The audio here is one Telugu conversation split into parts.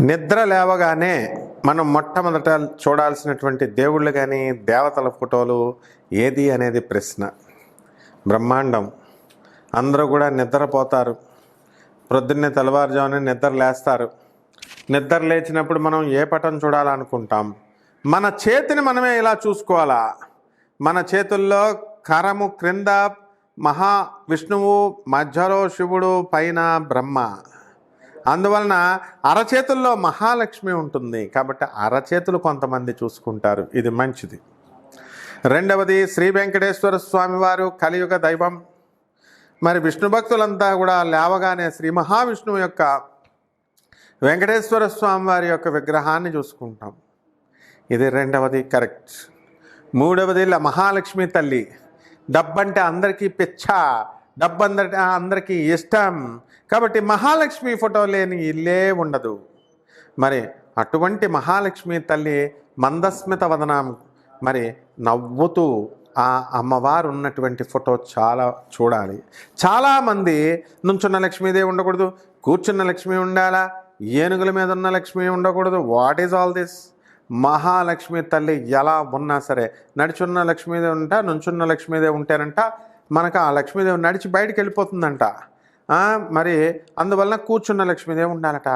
నిద్ర లేవగానే మనం మొట్టమొదట చూడాల్సినటువంటి దేవుళ్ళు కానీ దేవతల ఫోటోలు ఏది అనేది ప్రశ్న. బ్రహ్మాండం. అందరూ కూడా నిద్రపోతారు. ప్రొద్దున్నే తెల్లవారుజామున నిద్ర లేస్తారు. నిద్ర లేచినప్పుడు మనం ఏ పటం చూడాలనుకుంటాం? మన చేతిని మనమే ఇలా చూసుకోవాలా? మన చేతుల్లో కరము క్రింద మహా విష్ణువు మధ్యలో శివుడు పైన బ్రహ్మ. అందువలన అరచేతుల్లో మహాలక్ష్మి ఉంటుంది కాబట్టి అరచేతులు కొంతమంది చూసుకుంటారు. ఇది మంచిది. రెండవది శ్రీ వెంకటేశ్వర స్వామివారు కలియుగ దైవం. మరి విష్ణు భక్తులంతా కూడా లేవగానే శ్రీ మహావిష్ణువు యొక్క వెంకటేశ్వర స్వామి వారి యొక్క విగ్రహాన్ని చూసుకుంటాం. ఇది రెండవది కరెక్ట్. మూడవది మహాలక్ష్మి తల్లి. డబ్బంటే అందరికీ పిచ్చ డబ్బు అందరి అందరికీ ఇష్టం. కాబట్టి మహాలక్ష్మి ఫోటో లేని ఇల్లే ఉండదు. మరి అటువంటి మహాలక్ష్మి తల్లి మందస్మిత వదనం మరి నవ్వుతూ ఆ అమ్మవారు ఉన్నటువంటి ఫోటో చాలా చూడాలి. చాలామంది నుంచున్న లక్ష్మీదేవి ఉండకూడదు కూర్చున్న లక్ష్మి ఉండాలా ఏనుగుల మీద ఉన్న లక్ష్మి ఉండకూడదు. What is all this Mahalakshmi తల్లి ఎలా ఉన్నా సరే నడుచున్న లక్ష్మీదేవి ఉంటా నుంచున్న లక్ష్మీదేవి ఉంటేనంట మనకు ఆ లక్ష్మీదేవి నడిచి బయటికి వెళ్ళిపోతుందంట. మరి అందువలన కూర్చున్న లక్ష్మీదేవి ఉండాలట.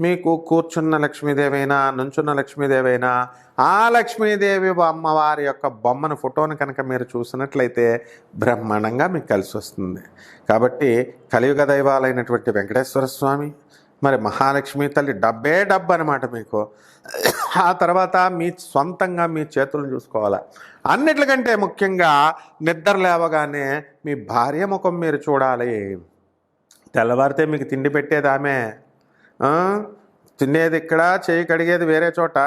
మీకు కూర్చున్న లక్ష్మీదేవైనా నుంచున్న లక్ష్మీదేవైనా ఆ లక్ష్మీదేవి అమ్మవారి యొక్క బొమ్మను ఫోటోను కనుక మీరు చూసినట్లయితే బ్రహ్మాండంగా మీకు కలిసి వస్తుంది. కాబట్టి కలియుగ దైవాలైనటువంటి వెంకటేశ్వర స్వామి మరి మహాలక్ష్మి తల్లి డబ్బే డబ్బు అనమాట మీకు. ఆ తర్వాత మీ సొంతంగా మీ చేతులను చూసుకోవాలి. అన్నిటికంటే ముఖ్యంగా నిద్ర లేవగానే మీ భార్య ముఖం మీరు చూడాలి. తెల్లవారితే మీకు తిండి పెట్టేది ఆమె తినేది ఇక్కడ చేయి కడిగేది వేరే చోట.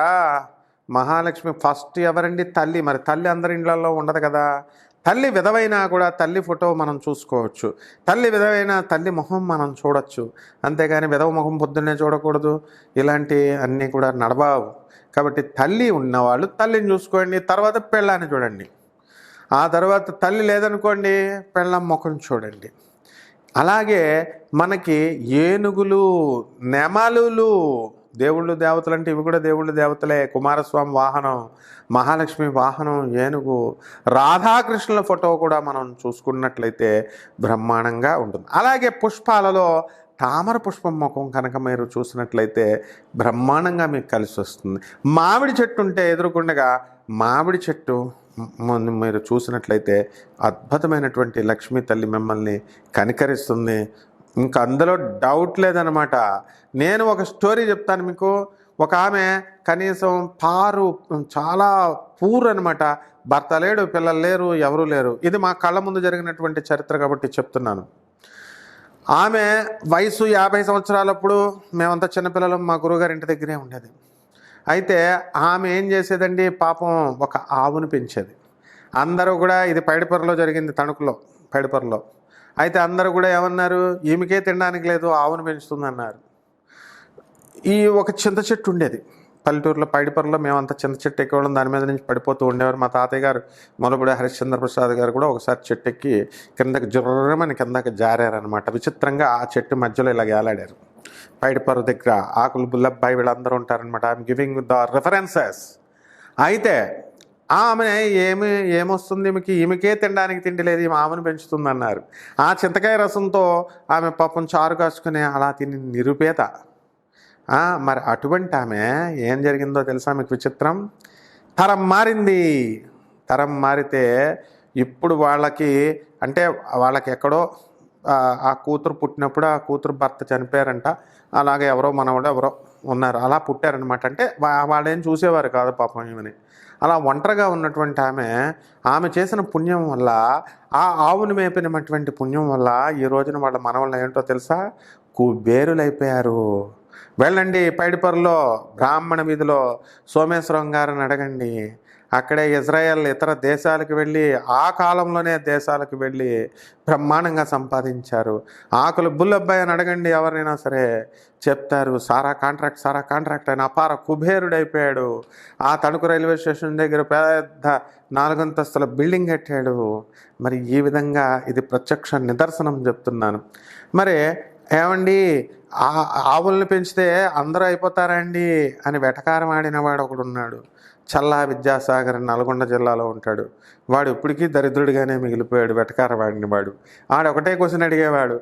మహాలక్ష్మి ఫస్ట్ ఎవరండి? తల్లి. మరి తల్లి అందరి ఇండ్లలో ఉండదు కదా. తల్లి విధవైనా కూడా తల్లి ఫోటో మనం చూసుకోవచ్చు. తల్లి విధవైన తల్లి ముఖం మనం చూడొచ్చు. అంతేగాని విధవ ముఖం పొద్దున్నే చూడకూడదు. ఇలాంటి అన్నీ కూడా నడబావు కాబట్టి తల్లి ఉన్నవాళ్ళు తల్లిని చూసుకోండి తర్వాత పెళ్ళాన్ని చూడండి. ఆ తర్వాత తల్లి లేదనుకోండి పెళ్ళం ముఖం చూడండి. అలాగే మనకి ఏనుగులు నెమలులు దేవుళ్ళు దేవతలు అంటే ఇవి కూడా దేవుళ్ళు దేవతలే. కుమారస్వామి వాహనం మహాలక్ష్మి వాహనం ఏనుగు రాధాకృష్ణుల ఫోటో కూడా మనం చూసుకున్నట్లయితే బ్రహ్మాండంగా ఉంటుంది. అలాగే పుష్పాలలో తామర పుష్పం ముఖం కనుక మీరు చూసినట్లయితే బ్రహ్మాండంగా మీకు కలిసి వస్తుంది. మామిడి చెట్టు ఉంటే ఎదురుకుండగా మామిడి చెట్టు మీరు చూసినట్లయితే అద్భుతమైనటువంటి లక్ష్మీ తల్లి మిమ్మల్ని కనికరిస్తుంది. ఇంకా అందులో డౌట్ లేదనమాట నేను ఒక స్టోరీ చెప్తాను మీకు. ఒక ఆమె కనీసం పారు చాలా పూర్ అనమాట భర్త లేడు పిల్లలు లేరు ఎవరూ లేరు. ఇది మా కళ్ళ ముందు జరిగినటువంటి చరిత్ర కాబట్టి చెప్తున్నాను. ఆమె వయసు యాభై సంవత్సరాలప్పుడు మేమంతా చిన్నపిల్లలు మా గురువుగారి ఇంటి దగ్గరే ఉండేది. అయితే ఆమె ఏం చేసేదండి? పాపం ఒక ఆవును పెంచేది. అందరూ కూడా ఇది పైడిపొరలో జరిగింది తణుకులో పైడిపొరలో. అయితే అందరూ కూడా ఏమన్నారు? ఈమెకే తినడానికి లేదు ఆవును పెంచుతుందన్నారు. ఈ ఒక చింత చెట్టు ఉండేది. పల్లెటూరులో పైడిపొరలో మేమంతా చింత చెట్టు ఎక్కేవాళ్ళం. దాని మీద నుంచి పడిపోతూ ఉండేవారు. మా తాతయ్య గారు మొలబడి హరిశ్చంద్ర ప్రసాద్ గారు కూడా ఒకసారి చెట్టు ఎక్కి కిందకి జుర్రమని కిందకి జారారనమాట విచిత్రంగా ఆ చెట్టు మధ్యలో ఇలా గేలాడారు పైడిపొర దగ్గర ఆకులు బుల్లబ్బాయి వీళ్ళందరూ ఉంటారనమాట ఐఎమ్ గివింగ్ ద రిఫరెన్సెస్ అయితే ఆమె ఏమి ఏమొస్తుంది ఈమెకి? ఈమెకే తినడానికి తిండి లేదు ఈమె ఆమెను పెంచుతుందన్నారు. ఆ చింతకాయ రసంతో ఆమె పాపం చారు కాచుకుని అలా తిని నిరుపేద మరి అటువంటి ఆమె ఏం జరిగిందో తెలుసా మీకు విచిత్రం? తరం మారింది. తరం మారితే ఇప్పుడు వాళ్ళకి అంటే వాళ్ళకి ఎక్కడో ఆ, కూతురు పుట్టినప్పుడు ఆ కూతురు భర్త చనిపోయారంట. అలాగే ఎవరో మనవాడు ఎవరో ఉన్నారు. అలా పుట్టారనమాట అంటే వాళ్ళేం చూసేవారు కాదు పాపం ఏమని అలా ఒంటరిగా ఉన్నటువంటి ఆమె ఆమె చేసిన పుణ్యం వల్ల ఆ ఆవును మేపినటువంటి పుణ్యం వల్ల ఈ రోజున వాళ్ళ మనవళ్ళు ఏంటో తెలుసా? కుబేరులైపోయారు. వెళ్ళండి పైడిపొరలో బ్రాహ్మణ వీధిలో సోమేశ్వరం గారిని అడగండి. అక్కడే ఇజ్రాయెల్ ఇతర దేశాలకు వెళ్ళి ఆ కాలంలోనే దేశాలకు వెళ్ళి బ్రహ్మాండంగా సంపాదించారు. ఆకులు బుల్లబ్బాయి అని అడగండి ఎవరైనా సరే. చెప్తారు సారా కాంట్రాక్ట్ సారా కాంట్రాక్ట్ అని అపార కుబేరుడైపోయాడు. ఆ తణుకు రైల్వే స్టేషన్ దగ్గర పెద్ద నాలుగంతస్తుల బిల్డింగ్ కట్టాడు. మరి ఈ విధంగా ఇది ప్రత్యక్ష నిదర్శనం చెప్తున్నాను. మరి ఏమండి? ఆ- పెంచితే అందరూ అయిపోతారండి అని వెటకారం ఆడిన వాడు ఒకడు ఉన్నాడు చల్లా విద్యాసాగర్ నల్గొండ జిల్లాలో ఉంటాడు. వాడు ఇప్పటికీ దరిద్రుడిగానే మిగిలిపోయాడు వెటకారం ఆడిన వాడు. ఆడొకటే క్వశ్చన్ అడిగేవాడు.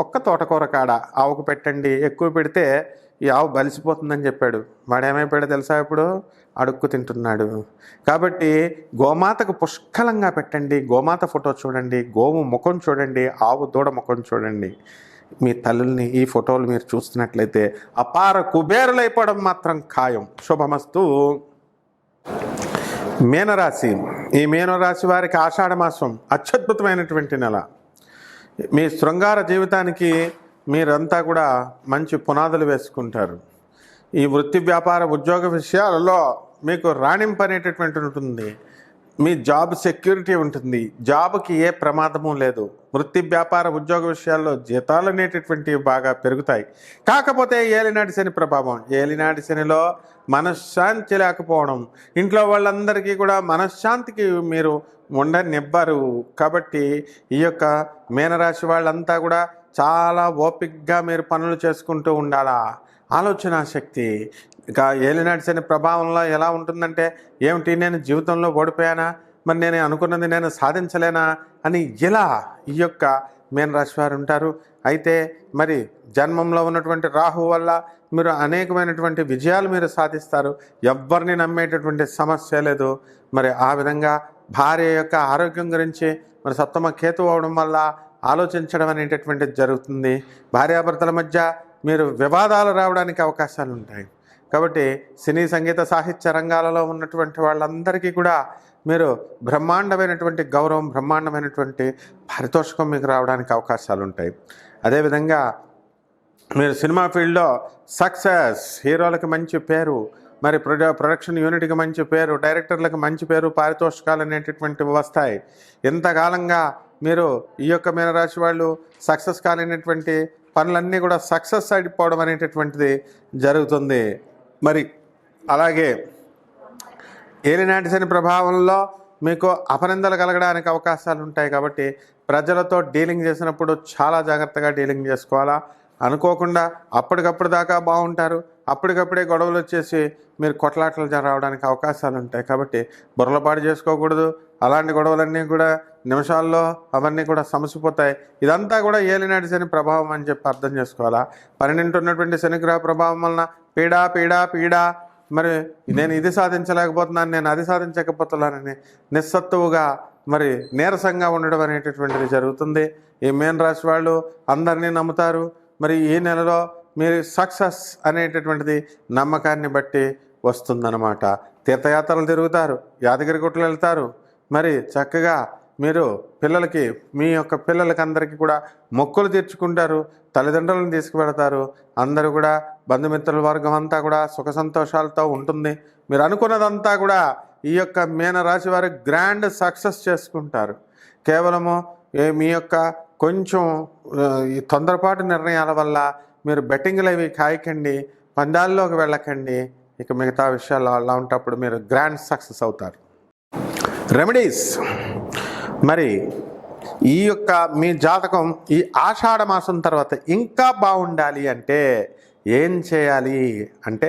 ఒక్క తోటకూర కాడ ఆవుకు పెట్టండి ఎక్కువ పెడితే ఈ ఆవు బలిసిపోతుందని చెప్పాడు. వాడు తెలుసా ఇప్పుడు? అడుక్కు తింటున్నాడు. కాబట్టి గోమాతకు పుష్కలంగా పెట్టండి గోమాత ఫోటో చూడండి గోవు ముఖం చూడండి ఆవు దూడ ముఖం చూడండి. మీ తల్లుల్ని ఈ ఫోటోలు మీరు చూస్తున్నట్లయితే అపార కుబేరులైపోవడం మాత్రం ఖాయం. శుభమస్తు. మీనరాశి. ఈ మీనరాశి వారికి ఆషాఢమాసం అత్యద్భుతమైనటువంటి నెల. మీ శృంగార జీవితానికి మీరంతా కూడా మంచి పునాదులు వేసుకుంటారు. ఈ వృత్తి వ్యాపార ఉద్యోగ విషయాలలో మీకు రాణింపు అనేటటువంటి ఉంటుంది. మీ జాబ్ సెక్యూరిటీ ఉంటుంది. జాబ్కి ఏ ప్రమాదము లేదు. వృత్తి వ్యాపార ఉద్యోగ విషయాల్లో జీతాలు అనేటటువంటివి బాగా పెరుగుతాయి. కాకపోతే ఏలినాటి శని ప్రభావం. ఏలినాటి శనిలో మనశ్శాంతి లేకపోవడం. ఇంట్లో వాళ్ళందరికీ కూడా మనశ్శాంతికి మీరు ఉండనివ్వరు కాబట్టి ఈ యొక్క మీనరాశి వాళ్ళంతా కూడా చాలా ఓపిక్గా మీరు పనులు చేసుకుంటూ ఉండాలా? ఆలోచన శక్తి. ఇక ఏలినాటి శని ప్రభావంలో ఎలా ఉంటుందంటే ఏమిటి నేను జీవితంలో ఓడిపోయానా? మరి నేను అనుకున్నది నేను సాధించలేనా? అని ఇలా ఈ యొక్క మీనరాశి వారు ఉంటారు. అయితే మరి జన్మంలో ఉన్నటువంటి రాహు వల్ల మీరు అనేకమైనటువంటి విజయాలు మీరు సాధిస్తారు. ఎవ్వరిని నమ్మేటటువంటి సమస్య లేదు. మరి ఆ విధంగా భార్య యొక్క ఆరోగ్యం గురించి మరి సప్తమ కేతు అవడం వల్ల ఆలోచించడం అనేటటువంటిది జరుగుతుంది. భార్యాభర్తల మధ్య మీరు వివాదాలు రావడానికి అవకాశాలు ఉంటాయి. కాబట్టి సినీ సంగీత సాహిత్య రంగాలలో ఉన్నటువంటి వాళ్ళందరికీ కూడా మీరు బ్రహ్మాండమైనటువంటి గౌరవం బ్రహ్మాండమైనటువంటి పారితోషికం మీకు రావడానికి అవకాశాలు ఉంటాయి. అదేవిధంగా మీరు సినిమా ఫీల్డ్లో సక్సెస్ హీరోలకు మంచి పేరు మరి ప్రొడ ప్రొడక్షన్ యూనిట్కి మంచి పేరు డైరెక్టర్లకు మంచి పేరు పారితోషికాలు అనేటటువంటివి వస్తాయి ఇంతకాలంగా మీరు ఈ యొక్క మీనరాశి వాళ్ళు సక్సెస్ కాలేనటువంటి పనులన్నీ కూడా సక్సెస్ అయిపోవడం అనేటటువంటిది జరుగుతుంది. మరి అలాగే ఏలినాటి శని ప్రభావంలో మీకు అపనిందలు కలగడానికి అవకాశాలు ఉంటాయి కాబట్టి ప్రజలతో డీలింగ్ చేసినప్పుడు చాలా జాగ్రత్తగా డీలింగ్ చేసుకోవాలా? అనుకోకుండా అప్పటికప్పుడు దాకా బాగుంటారు. అప్పటికప్పుడే గొడవలు వచ్చేసి మీరు కొట్లాటలు జ- రావడానికి అవకాశాలు ఉంటాయి కాబట్టి బుర్రలపాటు చేసుకోకూడదు. అలాంటి గొడవలన్నీ కూడా నిమిషాల్లో అవన్నీ కూడా సమసిపోతాయి. ఇదంతా కూడా ఏలినాటి శని ప్రభావం అని చెప్పి అర్థం చేసుకోవాలా? పన్నెండున్నటువంటి శనిగ్రహ ప్రభావం వలన పీడా పీడా పీడా. మరి నేను ఇది సాధించలేకపోతున్నాను నేను అది సాధించకపోతున్నానని నిస్సత్తువుగా మరి నీరసంగా ఉండడం అనేటటువంటిది జరుగుతుంది. ఈ మేన్ రాశి వాళ్ళు అందరినీ నమ్ముతారు. మరి ఈ నెలలో మీరు సక్సెస్ అనేటటువంటిది నమ్మకాన్ని బట్టి వస్తుందన్నమాట. తీర్థయాత్రలు తిరుగుతారు యాదగిరి గుట్టలు వెళ్తారు. మరి చక్కగా మీరు పిల్లలకి మీ యొక్క పిల్లలకి అందరికీ కూడా మొక్కులు తీర్చుకుంటారు తల్లిదండ్రులను తీసుకువెడతారు. అందరూ కూడా బంధుమిత్రుల వర్గం అంతా కూడా సుఖ సంతోషాలతో ఉంటుంది. మీరు అనుకున్నదంతా కూడా ఈ యొక్క మీనరాశి వారు గ్రాండ్ సక్సెస్ చేసుకుంటారు. కేవలము మీ యొక్క కొంచెం ఈ తొందరపాటు నిర్ణయాల వల్ల మీరు బెట్టింగ్లు అవి కాయకండి పందాల్లోకి వెళ్ళకండి ఇక మిగతా విషయాలు అలా ఉంటప్పుడు మీరు గ్రాండ్ సక్సెస్ అవుతారు. రెమెడీస్. మరి ఈ యొక్క మీ జాతకం ఈ ఆషాఢ మాసం తర్వాత ఇంకా బాగుండాలి అంటే ఏం చేయాలి? అంటే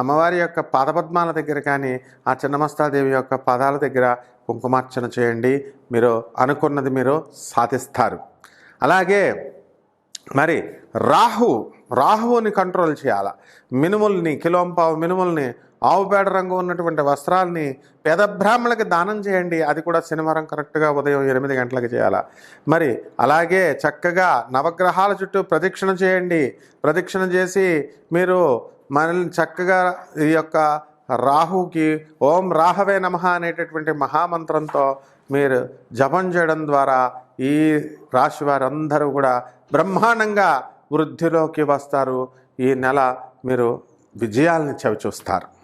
అమ్మవారి యొక్క పాదపద్మాల దగ్గర కానీ ఆ చిన్నమస్తాదేవి యొక్క పాదాల దగ్గర కుంకుమార్చన చేయండి. మీరు అనుకున్నది మీరు సాధిస్తారు. అలాగే మరి రాహు రాహువుని కంట్రోల్ చేయాల? మినుముల్ని కిలోంపావు మినుముల్ని ఆవు పేడ రంగు ఉన్నటువంటి వస్త్రాల్ని పేద బ్రాహ్మణులకి దానం చేయండి. అది కూడా శనివారం కరెక్ట్గా ఉదయం ఎనిమిది గంటలకు చేయాలా? మరి అలాగే చక్కగా నవగ్రహాల చుట్టూ ప్రదక్షిణ చేయండి. ప్రదక్షిణ చేసి మీరు మనల్ని చక్కగా ఈ యొక్క రాహుకి ఓం రాహవే నమః అనేటటువంటి మహామంత్రంతో మీరు జపం చేయడం ద్వారా ఈ రాశి వారందరూ కూడా బ్రహ్మాండంగా వృద్ధిలోకి వస్తారు. ఈ నెల మీరు విజయాల్ని చవిచూస్తారు.